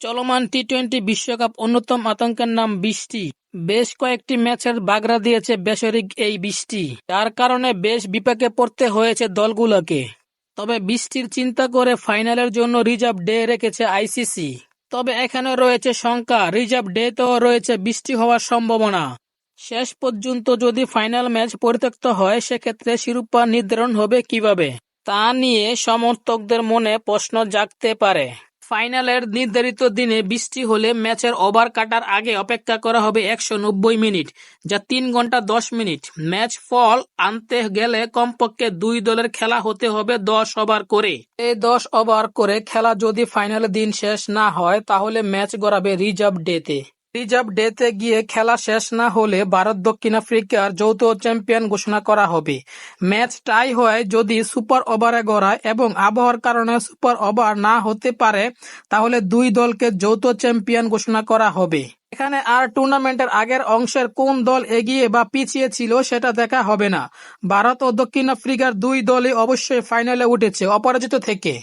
চলমান T twenty বিশ্বকাপ অন্যতম আতঙ্কের নাম বৃষ্টি। বেশ কয়েকটি ম্যাচের বাগড়া দিয়েছে বেসরিক এই বৃষ্টি। যার কারণে বেশ বিপাকে পড়তে হয়েছে দলগুলোকে। তবে বৃষ্টির চিন্তা করে ফাইনালের জন্য রিজার্ভ ডে রেখেছে আইসিসি। তবে এখানে রয়েছে শঙ্কা, রিজার্ভ ডে ডেতেও রয়েছে বৃষ্টি হওয়ার সম্ভাবনা। শেষ পর্যন্ত যদি ফাইনাল ম্যাচ পরিত্যক্ত হয়, সেক্ষেত্রে শিরোপা নির্ধারণ হবে কীভাবে, তা নিয়ে সমর্থকদের মনে প্রশ্ন জাগতে পারে। ফাইনালের নির্ধারিত দিনে বৃষ্টি হলে ম্যাচের ওভার কাটার আগে অপেক্ষা করা হবে একশো নব্বই মিনিট, যা তিন ঘণ্টা দশ মিনিট। ম্যাচ ফল আনতে গেলে কমপক্ষে দুই দলের খেলা হতে হবে দশ ওভার করে। এই দশ ওভার করে খেলা যদি ফাইনালের দিন শেষ না হয়, তাহলে ম্যাচ গড়াবে রিজার্ভ ডেতে। রিজার্ভ ডেতে গিয়ে খেলা শেষ না হলে ভারত দক্ষিণ আফ্রিকার যৌথ চ্যাম্পিয়ন ঘোষণা করা হবে। ম্যাচ টাই হয় যদি সুপার ওভারে গড়ায় এবং আবহাওয়ার কারণে সুপার ওভার না হতে পারে, তাহলে দুই দলকে যৌথ চ্যাম্পিয়ন ঘোষণা করা হবে। এখানে আর টুর্নামেন্টের আগের অংশের কোন দল এগিয়ে বা পিছিয়ে ছিল সেটা দেখা হবে না। ভারত ও দক্ষিণ আফ্রিকার দুই দলই অবশ্যই ফাইনালে উঠেছে অপরাজিত থেকে।